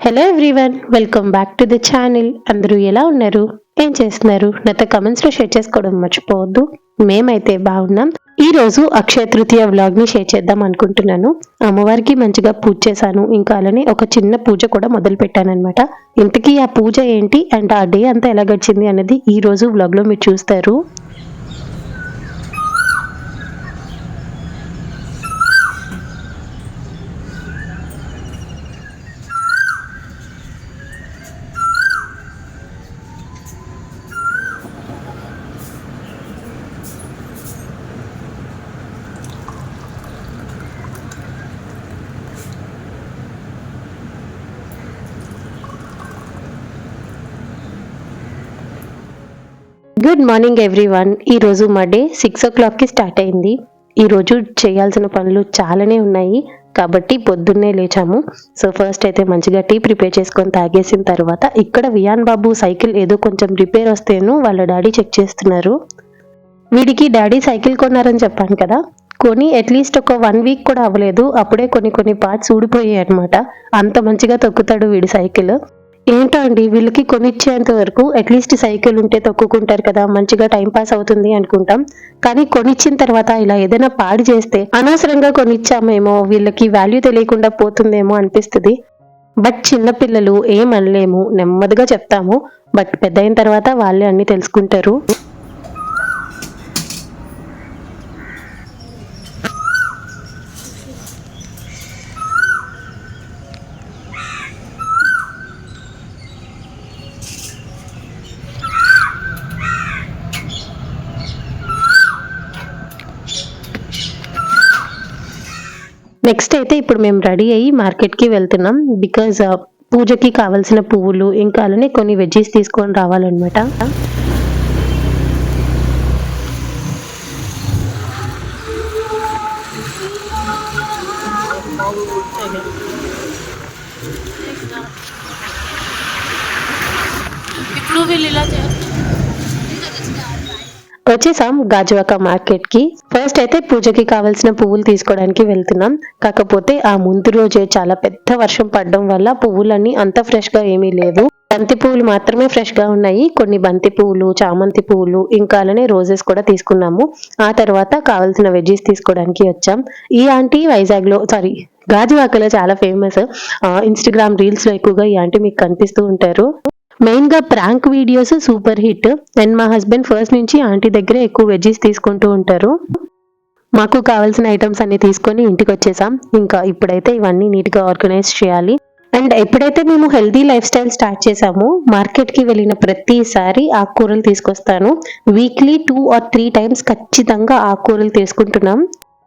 Hello everyone welcome back to the channel అందరూ ఎలా ఉన్నారు? ఏం చేస్తున్నారు? నాతో కమెంట్స్లో షేర్ చేసుకోవడం మర్చిపోవద్దు. మేమైతే బాగున్నాం. ఈ రోజు అక్షయ తృతీయ వ్లాగ్ని షేర్ చేద్దాం అనుకుంటున్నాను. అమ్మవారికి మంచిగా పూజ చేశాను. ఇంకా అలానే ఒక చిన్న పూజ కూడా మొదలు పెట్టానమాట అనమాట ఇంతకీ ఆ పూజ ఏంటి? అండ్ ఆ డే అంతా ఎలా గడిచింది అనేది ఈ రోజు మీరు చూస్తారు. గుడ్ మార్నింగ్ ఎవ్రీవన్ ఈ రోజు మా డే సిక్స్ ఓ క్లాక్కి స్టార్ట్ అయింది. ఈరోజు చేయాల్సిన పనులు చాలానే ఉన్నాయి. కాబట్టి పొద్దున్నే లేచాము. సో ఫస్ట్ అయితే మంచిగా టీ ప్రిపేర్ చేసుకొని తాగేసిన తర్వాత ఇక్కడ వియాన్ బాబు సైకిల్ ఏదో కొంచెం రిపేర్ వస్తేను వాళ్ళ డాడీ చెక్ చేస్తున్నారు. వీడికి డాడీ సైకిల్ కొన్నారని చెప్పాను కదా. కొని అట్లీస్ట్ ఒక వన్ వీక్ కూడా అవ్వలేదు. అప్పుడే కొన్ని కొన్ని పార్ట్స్ ఊడిపోయాయి అనమాట అంత మంచిగా తొక్కుతాడు వీడి సైకిల్. ఏంటో అండి వీళ్ళకి కొనిచ్చేంత వరకు అట్లీస్ట్ సైకిల్ ఉంటే తొక్కుకుంటారు కదా మంచిగా టైం పాస్ అవుతుంది అనుకుంటాం. కానీ కొనిచ్చిన తర్వాత ఇలా ఏదైనా పాడు చేస్తే అనవసరంగా కొనిచ్చామేమో వీళ్ళకి వాల్యూ తెలియకుండా పోతుందేమో అనిపిస్తుంది. బట్ చిన్నపిల్లలు ఏం అనలేము నెమ్మదిగా చెప్తాము. బట్ పెద్ద అయిన తర్వాత వాళ్ళే అన్ని తెలుసుకుంటారు. నెక్స్ట్ అయితే ఇప్పుడు మేము రెడీ అయ్యి మార్కెట్కి వెళ్తున్నాం బికాజ్ uh, పూజకి కావాల్సిన పువ్వులు ఇంకా అలానే కొన్ని వెజ్జీస్ తీసుకొని రావాలన్నమాట. ఇప్పుడు వీళ్ళు ఇలా చేస్తారు వచ్చేసాం గాజువాక మార్కెట్కి ఫస్ట్ అయితే పూజకి కావాల్సిన పువ్వులు తీసుకోవడానికి వెళ్తున్నాం. కాకపోతే ఆ ముందు రోజే చాలా పెద్ద వర్షం పడడం వల్ల పువ్వులన్నీ అంత ఫ్రెష్గా ఏమీ లేవు. బంతి పువ్వులు మాత్రమే ఫ్రెష్గా ఉన్నాయి. కొన్ని బంతి పువ్వులు చామంతి పువ్వులు ఇంకా అలానే రోజెస్ కూడా తీసుకున్నాము. ఆ తర్వాత కావాల్సిన వెజ్జీస్ తీసుకోవడానికి వచ్చాం. ఈ ఆంటీ వైజాగ్లో సారీ గాజువాకలో చాలా ఫేమస్ ఇన్స్టాగ్రామ్ రీల్స్లో ఎక్కువగా ఈ ఆంటీ మీకు కనిపిస్తూ ఉంటారు. మెయిన్గా prank videos super hit. And మా హస్బెండ్ ఫస్ట్ నుంచి ఆంటీ దగ్గర ఎక్కువ వెజ్జీస్ తీసుకుంటూ ఉంటారు. మాకు కావాల్సిన ఐటమ్స్ అన్ని తీసుకొని ఇంటికి వచ్చేసాం. ఇంకా ఇప్పుడైతే ఇవన్నీ నీట్గా ఆర్గనైజ్ చేయాలి. అండ్ ఎప్పుడైతే మేము హెల్దీ లైఫ్ స్టైల్ స్టార్ట్ చేసామో మార్కెట్కి వెళ్ళిన ప్రతిసారి ఆకుకూరలు తీసుకొస్తాను. Weekly two or three times ఖచ్చితంగా ఆకుకూరలు తీసుకుంటున్నాం.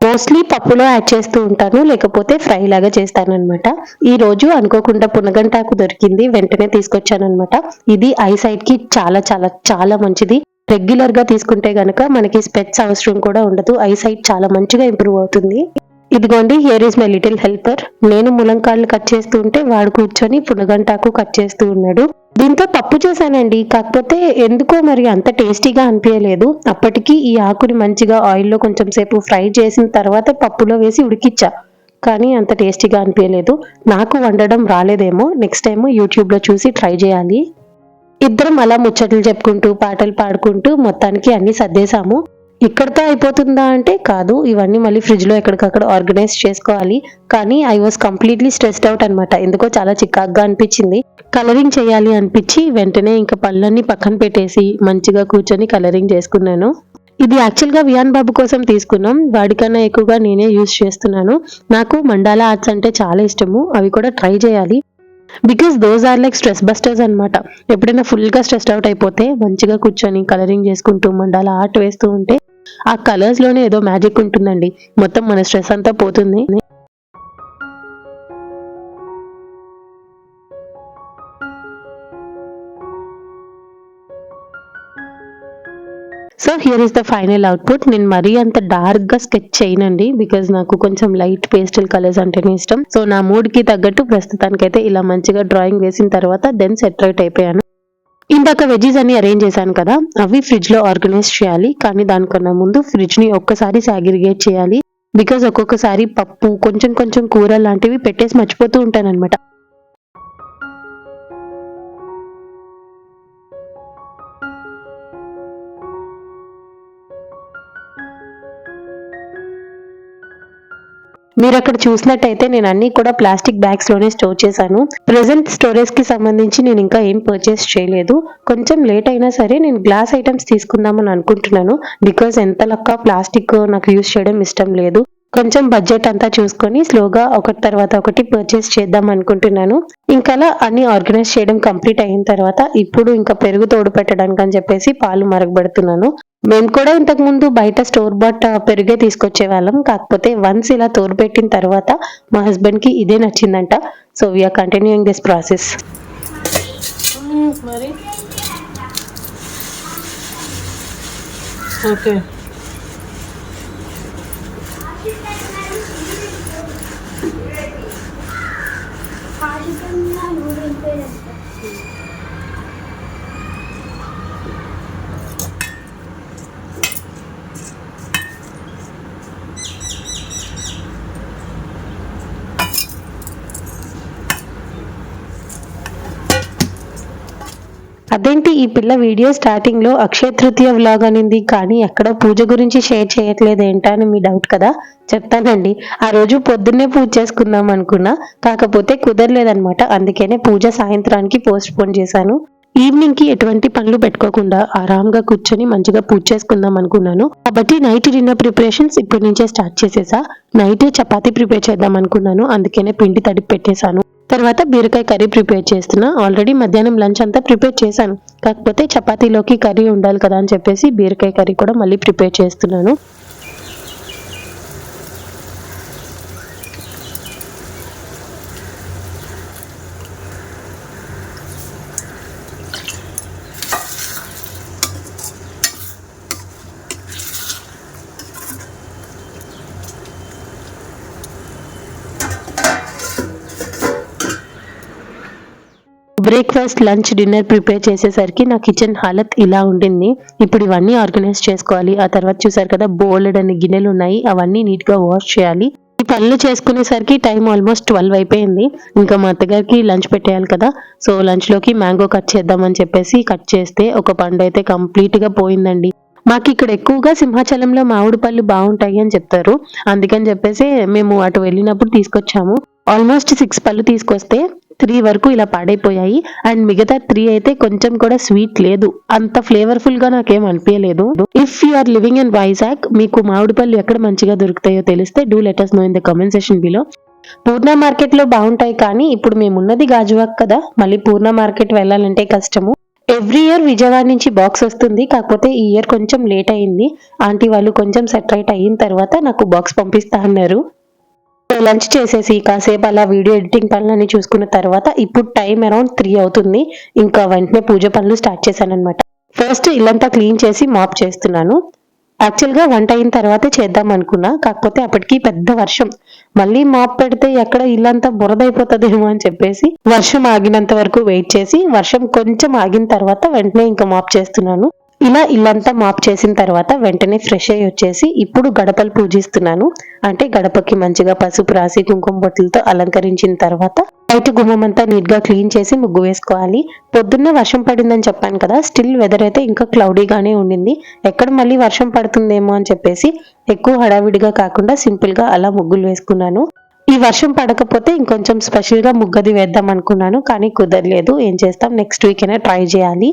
మోస్ట్లీ పప్పులో యాడ్ చేస్తూ ఉంటాను లేకపోతే ఫ్రై లాగా చేస్తాను అనమాట ఈ రోజు అనుకోకుండా పునగంటాకు దొరికింది వెంటనే తీసుకొచ్చాను అనమాట ఇది ఐ సైడ్కి చాలా చాలా చాలా మంచిది. రెగ్యులర్గా తీసుకుంటే గనక మనకి స్పెట్స్ అవసరం కూడా ఉండదు. ఐ సైడ్ చాలా మంచిగా ఇంప్రూవ్ అవుతుంది. ఇదిగోండి here is my little helper నేను ములంకాళ్ళు కట్ చేస్తూ ఉంటే వాడు కూర్చొని పునగంటాకు కట్ చేస్తూ ఉన్నాడు. దీంతో పప్పు చేశానండి. కాకపోతే ఎందుకో మరి అంత టేస్టీగా అనిపించలేదు. అప్పటికి ఈ ఆకుని మంచిగా ఆయిల్లో కొంచెం సేపు ఫ్రై చేసిన తర్వాత పప్పులో వేసి ఉడికిచ్చా. కానీ అంత టేస్టీగా అనిపించలేదు. నాకు వండడం రాలేదేమో. నెక్స్ట్ టైం యూట్యూబ్లో చూసి ట్రై చేయాలి. ఇద్దరం అలా ముచ్చట్లు చెప్పుకుంటూ పాటలు పాడుకుంటూ మొత్తానికి అన్ని సర్దేశాము. ఇక్కడతో అయిపోతుందా అంటే కాదు. ఇవన్నీ మళ్ళీ ఫ్రిడ్జ్లో ఎక్కడికక్కడ ఆర్గనైజ్ చేసుకోవాలి. కానీ I was completely stressed out అనమాట ఎందుకో చాలా చికాగ్గా అనిపించింది. కలరింగ్ చేయాలి అనిపించి వెంటనే ఇంకా పళ్ళన్నీ పక్కన పెట్టేసి మంచిగా కూర్చొని కలరింగ్ చేసుకున్నాను. ఇది యాక్చువల్గా వియాన్ బాబు కోసం తీసుకున్నాం. వాడికన్నా ఎక్కువగా నేనే యూజ్ చేస్తున్నాను. నాకు మండాలా ఆర్ట్స్ అంటే చాలా ఇష్టము. అవి కూడా ట్రై చేయాలి. Because those are like stress busters అనమాట ఎప్పుడైనా ఫుల్గా స్ట్రెస్ అవుట్ అయిపోతే మంచిగా కూర్చొని కలరింగ్ చేసుకుంటూ మండాల ఆర్ట్ వేస్తూ ఉంటే ఆ కలర్స్లోనే ఏదో మ్యాజిక్ ఉంటుందండి. మొత్తం మన స్ట్రెస్ అంతా పోతుంది. So here is the final output నేను మరీ అంత డార్క్గా స్కెచ్ చేయనండి బికాజ్ నాకు కొంచెం లైట్ పేస్టల్ కలర్స్ అంటేనే ఇష్టం. సో నా మూడ్కి తగ్గట్టు ప్రస్తుతానికైతే ఇలా మంచిగా డ్రాయింగ్ వేసిన తర్వాత దెన్ సెటరేట్ అయిపోయాను. ఇందాక వెజ్జీస్ అన్ని అరేంజ్ చేశాను కదా అవి ఫ్రిడ్జ్లో ఆర్గనైజ్ చేయాలి. కానీ దానికన్నా ముందు ఫ్రిడ్జ్ని ఒక్కసారి సాగ్రిగేట్ చేయాలి. బికాజ్ ఒక్కొక్కసారి పప్పు కొంచెం కొంచెం కూర లాంటివి పెట్టేసి మర్చిపోతూ ఉంటాను అనమాట మీరు అక్కడ చూసినట్టయితే నేను అన్ని కూడా ప్లాస్టిక్ బ్యాగ్స్లోనే స్టోర్ చేశాను. ప్రెసెంట్ స్టోరేజ్కి సంబంధించి నేను ఇంకా ఏం పర్చేస్ చేయలేదు. కొంచెం లేట్ అయినా సరే నేను గ్లాస్ ఐటమ్స్ తీసుకుందామని అనుకుంటున్నాను. బికాస్ ఎంత లక్క ప్లాస్టిక్ నాకు యూస్ చేయడం ఇష్టం లేదు. కొంచెం బడ్జెట్ అంతా చూసుకొని స్లోగా ఒకటి తర్వాత ఒకటి పర్చేస్ చేద్దాం అనుకుంటున్నాను. ఇంకా అలా అన్ని ఆర్గనైజ్ చేయడం కంప్లీట్ అయిన తర్వాత ఇప్పుడు ఇంకా పెరుగు తోడు పెట్టడానికి అని చెప్పేసి పాలు మరగబెడుతున్నాను. మేము కూడా ఇంతకు ముందు బయట స్టోర్ బట్ పెరుగే తీసుకొచ్చే వాళ్ళం. కాకపోతే వన్స్ ఇలా తోడు పెట్టిన తర్వాత మా హస్బెండ్కి ఇదే నచ్చిందంట. So we're continuing this process మరి? ఓకే. Sim. అదేంటి ఈ పిల్ల వీడియో స్టార్టింగ్లో అక్షయ తృతీయ వ్లాగ్ అనింది కానీ ఎక్కడ పూజ గురించి షేర్ చేయట్లేదు ఏంటా అని మీ డౌట్ కదా? చెప్తానండి. ఆ రోజు పొద్దున్నే పూజ చేసుకుందాం అనుకున్నా కాకపోతే కుదరలేదనమాట అందుకనే పూజ సాయంత్రానికి పోస్ట్ పోన్ చేశాను. ఈవినింగ్కి ఎటువంటి పనులు పెట్టుకోకుండా ఆరాంగా కూర్చొని మంచిగా పూజ చేసుకుందాం అనుకున్నాను. కాబట్టి నైట్ డిన్నర్ ప్రిపరేషన్స్ ఇప్పటి నుంచే స్టార్ట్ చేసేసా. నైట్ చపాతీ ప్రిపేర్ చేద్దాం అనుకున్నాను. అందుకనే పిండి తడిపి పెట్టేశాను. తర్వాత బీరకాయ కర్రీ ప్రిపేర్ చేస్తున్నా. ఆల్రెడీ మధ్యాహ్నం లంచ్ అంతా ప్రిపేర్ చేశాను. కాకపోతే చపాతీలోకి కర్రీ ఉండాలి కదా అని చెప్పేసి బీరకాయ కర్రీ కూడా మళ్ళీ ప్రిపేర్ చేస్తున్నాను. బ్రేక్ఫాస్ట్ లంచ్ డిన్నర్ ప్రిపేర్ చేసేసరికి నా కిచెన్ హాలత్ ఇలా ఉండింది. ఇప్పుడు ఇవన్నీ ఆర్గనైజ్ చేసుకోవాలి. ఆ తర్వాత చూసారు కదా బోల్డ్ అనే గిన్నెలు ఉన్నాయి. అవన్నీ నీట్గా వాష్ చేయాలి. ఈ పనులు చేసుకునేసరికి టైం ఆల్మోస్ట్ ట్వెల్వ్ అయిపోయింది. ఇంకా మా అత్తగారికి లంచ్ పెట్టేయాలి కదా. సో లంచ్లోకి మ్యాంగో కట్ చేద్దామని చెప్పేసి కట్ చేస్తే ఒక పండు అయితే కంప్లీట్గా పోయిందండి. మాకు ఇక్కడ ఎక్కువగా సింహాచలంలో మామిడి పళ్ళు బాగుంటాయి అని చెప్తారు. అందుకని చెప్పేసి మేము అటు వెళ్ళినప్పుడు తీసుకొచ్చాము. ఆల్మోస్ట్ సిక్స్ పళ్ళు తీసుకొస్తే త్రీ వరకు ఇలా పాడైపోయాయి. అండ్ మిగతా త్రీ అయితే కొంచెం కూడా స్వీట్ లేదు. అంత ఫ్లేవర్ఫుల్గా నాకేం అనిపించలేదు if you are living in Vizag మీకు మామిడిపళ్ళు ఎక్కడ మంచిగా దొరుకుతాయో తెలిస్తే do let us know in the comment session below Purna మార్కెట్లో బాగుంటాయి కానీ ఇప్పుడు మేము ఉన్నది గాజువాక్ కదా. మళ్ళీ పూర్ణ మార్కెట్ వెళ్ళాలంటే కష్టము. ఎవ్రీ ఇయర్ విజయవాడ నుంచి బాక్స్ వస్తుంది. కాకపోతే ఈ ఇయర్ కొంచెం లేట్ అయింది. ఆంటీ వాళ్ళు కొంచెం సెటరైట్ అయిన తర్వాత నాకు బాక్స్ పంపిస్తా అన్నారు. లంచ్ చేసేసి కాసేపు అలా వీడియో ఎడిటింగ్ పనులన్నీ చూసుకున్న తర్వాత ఇప్పుడు టైం అరౌండ్ త్రీ అవుతుంది. ఇంకా వెంటనే పూజ పనులు స్టార్ట్ చేశానమాట ఫస్ట్ ఇల్లంతా క్లీన్ చేసి మాప్ చేస్తున్నాను. యాక్చువల్గా వంట అయిన తర్వాతే చేద్దాం అనుకున్నా. కాకపోతే అప్పటికి పెద్ద వర్షం. మళ్ళీ మాప్ పెడితే ఎక్కడ ఇల్లంతా బురదైపోతుందేమో అని చెప్పేసి వర్షం ఆగినంత వరకు వెయిట్ చేసి వర్షం కొంచెం ఆగిన తర్వాత వెంటనే ఇంకా మాప్ చేస్తున్నాను. ఇలా ఇల్లంతా మాప్ చేసిన తర్వాత వెంటనే ఫ్రెష్ అయ్యి వచ్చేసి ఇప్పుడు గడపలు పూజిస్తున్నాను. అంటే గడపకి మంచిగా పసుపు రాసి కుంకుమ బొట్టులతో అలంకరించిన తర్వాత బయట గుమ్మం అంతా నీట్గా క్లీన్ చేసి ముగ్గు వేసుకోవాలి. పొద్దున్నే వర్షం పడిందని చెప్పాను కదా స్టిల్ వెదర్ అయితే ఇంకా క్లౌడీగానే ఉండింది. ఎక్కడ మళ్ళీ వర్షం పడుతుందేమో అని చెప్పేసి ఎక్కువ హడావిడిగా కాకుండా సింపుల్గా అలా ముగ్గులు వేసుకున్నాను. ఈ వర్షం పడకపోతే ఇంకొంచెం స్పెషల్గా ముగ్గది వేద్దాం అనుకున్నాను కానీ కుదరలేదు. ఏం చేస్తాం? నెక్స్ట్ వీక్ అయినా ట్రై చేయాలి.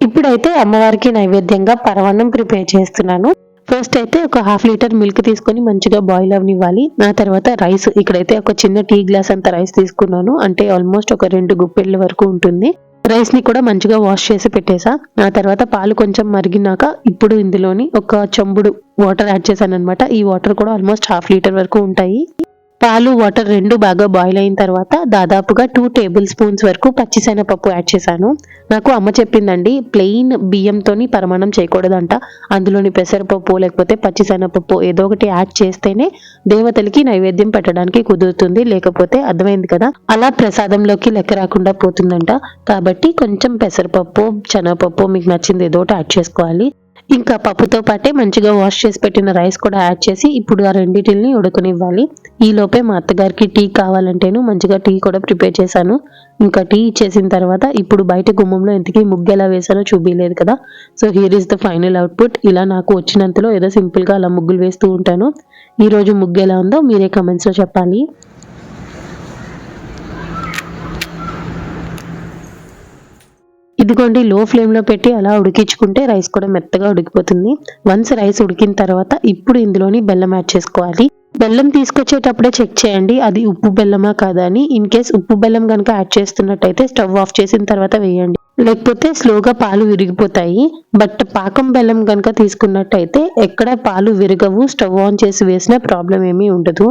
ఇప్పుడైతే అమ్మవారికి నైవేద్యంగా పరవన్నం ప్రిపేర్ చేస్తున్నాను. ఫస్ట్ అయితే ఒక హాఫ్ లీటర్ మిల్క్ తీసుకొని మంచిగా బాయిల్ అవనివ్వాలి. ఆ తర్వాత రైస్ ఇక్కడైతే ఒక చిన్న టీ గ్లాస్ అంత రైస్ తీసుకున్నాను. అంటే ఆల్మోస్ట్ ఒక రెండు గుప్పెళ్ళ వరకు ఉంటుంది. రైస్ని కూడా మంచిగా వాష్ చేసి పెట్టేసా. ఆ తర్వాత పాలు కొంచెం మరిగినాక ఇప్పుడు ఇందులోని ఒక చెంబుడు వాటర్ యాడ్ చేశాను అనమాట ఈ వాటర్ కూడా ఆల్మోస్ట్ హాఫ్ లీటర్ వరకు ఉంటాయి. పాలు వాటర్ రెండు బాగా బాయిల్ అయిన తర్వాత దాదాపుగా టూ టేబుల్ స్పూన్స్ వరకు పచ్చిశనగపప్పు యాడ్ చేశాను. నాకు అమ్మ చెప్పిందండి ప్లెయిన్ బియ్యంతోని పరమాణం చేయకూడదంట. అందులోని పెసరపప్పు లేకపోతే పచ్చిశనగపప్పు ఏదో ఒకటి యాడ్ చేస్తేనే దేవతలకి నైవేద్యం పెట్టడానికి కుదురుతుంది. లేకపోతే అర్థమైంది కదా అలా ప్రసాదంలోకి లెక్క రాకుండా పోతుందంట. కాబట్టి కొంచెం పెసరపప్పు శనగపప్పు మీకు నచ్చింది ఏదో ఒకటి యాడ్ చేసుకోవాలి. ఇంకా పప్పుతో పాటే మంచిగా వాష్ చేసి పెట్టిన రైస్ కూడా యాడ్ చేసి ఇప్పుడు ఆ రెండింటిని ఉడకనివ్వాలి. ఈ లోపే మా అత్తగారికి టీ కావాలంటేను మంచిగా టీ కూడా ప్రిపేర్ చేశాను. ఇంకా టీ ఇచ్చేసిన తర్వాత ఇప్పుడు బయట గుమ్మంలో ఎంతకీ ముగ్గు ఎలా వేసానో చూపించలేదు కదా. So here is the final output ఇలా నాకు వచ్చినంతలో ఏదో సింపుల్గా అలా ముగ్గులు వేస్తూ ఉంటాను. ఈ రోజు ముగ్గు ఎలా ఉందో మీరే కమెంట్స్లో చెప్పాలి. ఇదిగోండి లో ఫ్లేమ్లో పెట్టి అలా ఉడికించుకుంటే రైస్ కూడా మెత్తగా ఉడికిపోతుంది. వన్స్ రైస్ ఉడికిన తర్వాత ఇప్పుడు ఇందులోని బెల్లం యాడ్ చేసుకోవాలి. బెల్లం తీసుకొచ్చేటప్పుడే చెక్ చేయండి అది ఉప్పు బెల్లమా కాదా అని. ఇన్ కేస్ ఉప్పు బెల్లం కనుక యాడ్ చేస్తున్నట్టయితే స్టవ్ ఆఫ్ చేసిన తర్వాత వేయండి. లేకపోతే స్లోగా పాలు విరిగిపోతాయి. బట్ పాకం బెల్లం కనుక తీసుకున్నట్టయితే ఎక్కడ పాలు విరగవు స్టవ్ ఆన్ చేసి వేసిన ప్రాబ్లం ఏమీ ఉండదు.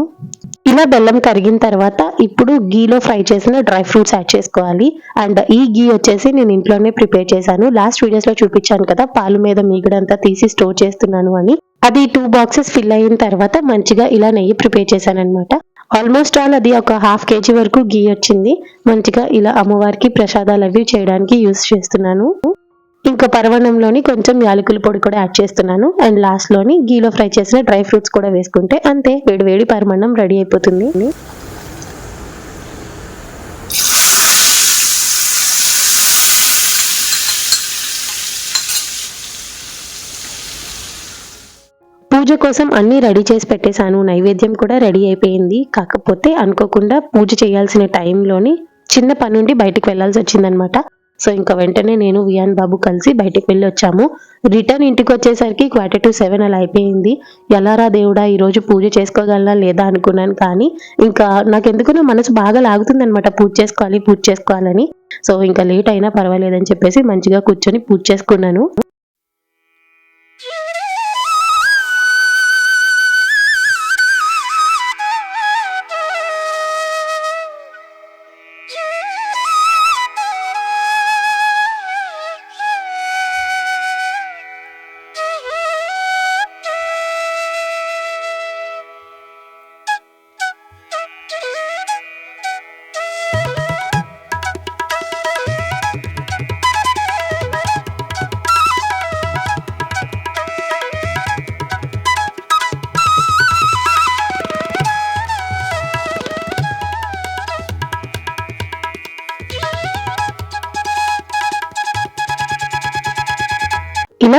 ఇలా బెల్లం కరిగిన తర్వాత ఇప్పుడు గీలో ఫ్రై చేసిన డ్రై ఫ్రూట్స్ యాడ్ చేసుకోవాలి. అండ్ ఈ గీ వచ్చేసి నేను ఇంట్లోనే ప్రిపేర్ చేశాను. లాస్ట్ వీడియోస్లో చూపించాను కదా పాలు మీద మీగడంతా తీసి స్టోర్ చేస్తున్నాను అని. అది టూ బాక్సెస్ ఫిల్ అయిన తర్వాత మంచిగా ఇలా నెయ్యి ప్రిపేర్ చేశాను అనమాట ఆల్మోస్ట్ ఆల్ అది ఒక హాఫ్ కేజీ వరకు గీ వచ్చింది. మంచిగా ఇలా అమ్మవారికి ప్రసాదాలు అవి చేయడానికి యూస్ చేస్తున్నాను. ఇంకా పర్వణంలోని కొంచెం యాలకుల పొడి కూడా యాడ్ చేస్తున్నాను. అండ్ లాస్ట్లోని గీలో ఫ్రై చేసిన డ్రై ఫ్రూట్స్ కూడా వేసుకుంటే అంతే వేడి వేడి పరమాన్నం రెడీ అయిపోతుంది. పూజ కోసం అన్ని రెడీ చేసి పెట్టేశాను. నైవేద్యం కూడా రెడీ అయిపోయింది. కాకపోతే అనుకోకుండా పూజ చేయాల్సిన టైంలోని చిన్న పని నుండి బయటికి వెళ్ళాల్సి వచ్చిందనమాట. సో ఇంకా వెంటనే నేను వియాన్ బాబు కలిసి బయటికి వెళ్ళి వచ్చాము. రిటర్న్ ఇంటికి వచ్చేసరికి క్వార్టర్ టు సెవెన్ అలా అయిపోయింది. ఎలారా దేవుడా ఈరోజు పూజ చేసుకోగలనా లేదా అనుకున్నాను కానీ ఇంకా నాకు ఎందుకునో మనసు బాగా లాగుతుంది అనమాట పూజ చేసుకోవాలి పూజ చేసుకోవాలని. సో ఇంకా లేట్ అయినా పర్వాలేదని చెప్పేసి మంచిగా కూర్చొని పూజ చేసుకున్నాను.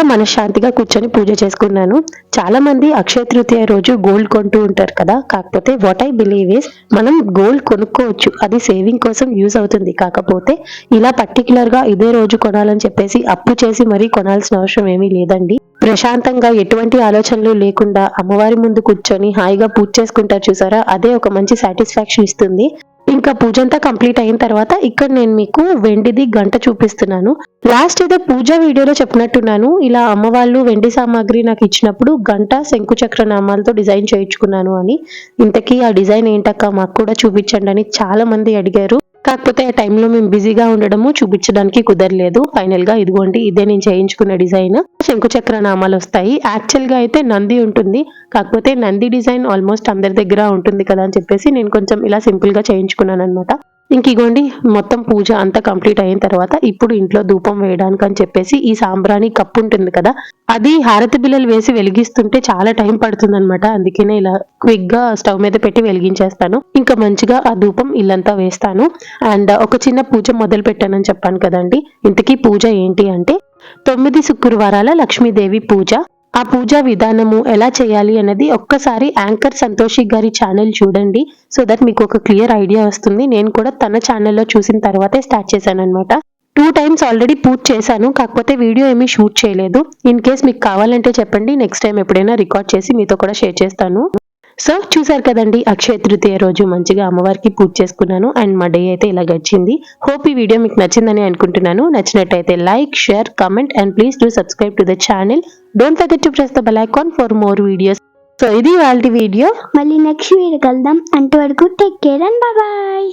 ఇలా మనశ్శాంతిగా కూర్చొని పూజ చేసుకున్నాను. చాలా మంది అక్షయ తృతీయ రోజు గోల్డ్ కొంటూ ఉంటారు కదా. కాకపోతే వాట్ ఐ బిలీవ్ ఇస్ మనం గోల్డ్ కొనుక్కోవచ్చు. అది సేవింగ్ కోసం యూజ్ అవుతుంది. కాకపోతే ఇలా పర్టికులర్గా ఇదే రోజు కొనాలని చెప్పేసి అప్పు చేసి మరీ కొనాల్సిన అవసరం ఏమీ లేదండి. ప్రశాంతంగా ఎటువంటి ఆలోచనలు లేకుండా అమ్మవారి ముందు కూర్చొని హాయిగా పూజ చేసుకుంటారు చూసారా? అదే ఒక మంచి సాటిస్ఫాక్షన్ ఇస్తుంది. ఇంకా పూజ అంతా కంప్లీట్ అయిన తర్వాత ఇక్కడ నేను మీకు వెండిది గంట చూపిస్తున్నాను. లాస్ట్ ఏదో పూజ వీడియోలో చెప్పినట్టున్నాను. ఇలా అమ్మవాళ్ళు వెండి సామాగ్రి నాకు ఇచ్చినప్పుడు గంట శంకుచక్ర నామాలతో డిజైన్ చేయించుకున్నాను అని. ఇంతకీ ఆ డిజైన్ ఏంటక్క మాకు కూడా చూపించండి అని చాలా మంది అడిగారు. కాకపోతే ఆ టైంలో మేము బిజీగా ఉండడము చూపించడానికి కుదరలేదు. ఫైనల్గా ఇదిగోండి ఇదే నేను చేయించుకున్న డిజైన్. శంకుచక్ర నామాలు వస్తాయి. యాక్చువల్గా అయితే నంది ఉంటుంది. కాకపోతే నంది డిజైన్ ఆల్మోస్ట్ అందరి దగ్గర ఉంటుంది కదా అని చెప్పేసి నేను కొంచెం ఇలా సింపుల్గా చేయించుకున్నాను అనమాట ఇంక ఇగోండి మొత్తం పూజ అంతా కంప్లీట్ అయిన తర్వాత ఇప్పుడు ఇంట్లో ధూపం వేయడానికి అని చెప్పేసి ఈ సాంబ్రాణి కప్పు ఉంటుంది కదా అది హారతి బిల్లలు వేసి వెలిగిస్తుంటే చాలా టైం పడుతుంది అనమాట అందుకనే ఇలా క్విక్గా స్టవ్ మీద పెట్టి వెలిగించేస్తాను. ఇంకా మంచిగా ఆ ధూపం ఇల్లంతా వేస్తాను. అండ్ ఒక చిన్న పూజ మొదలు పెట్టానని చెప్పాను కదండి. ఇంతకీ పూజ ఏంటి అంటే తొమ్మిది శుక్రవారాల లక్ష్మీదేవి పూజ. ఆ పూజా విధానము ఎలా చేయాలి అనేది ఒక్కసారి యాంకర్ సంతోషి గారి ఛానల్ చూడండి. సో దట్ మీకు ఒక క్లియర్ ఐడియా వస్తుంది. నేను కూడా తన ఛానల్లో చూసిన తర్వాతే స్టార్ట్ చేశాను అనమాట టూ టైమ్స్ ఆల్రెడీ పూజ చేశాను. కాకపోతే వీడియో ఏమీ షూట్ చేయలేదు. ఇన్ కేస్ మీకు కావాలంటే చెప్పండి. నెక్స్ట్ టైం ఎప్పుడైనా రికార్డ్ చేసి మీతో కూడా షేర్ చేస్తాను. సో చూసారు కదండి అక్షయ తృతీయ రోజు మంచిగా అమ్మవారికి పూజ చేసుకున్నాను. అండ్ మా డే అయితే ఇలా గడిచింది. హోప్ ఈ వీడియో మీకు నచ్చిందని అనుకుంటున్నాను. నచ్చినట్టయితే like share comment and please do subscribe to the channel don't forget to press the bell icon for more videos so ఇది వాళ్ళ వీడియో. మళ్ళీ నెక్స్ట్ వీడియో కలుద్దాం. అంతవరకు టేక్ కేర్ అండ్ బాయ్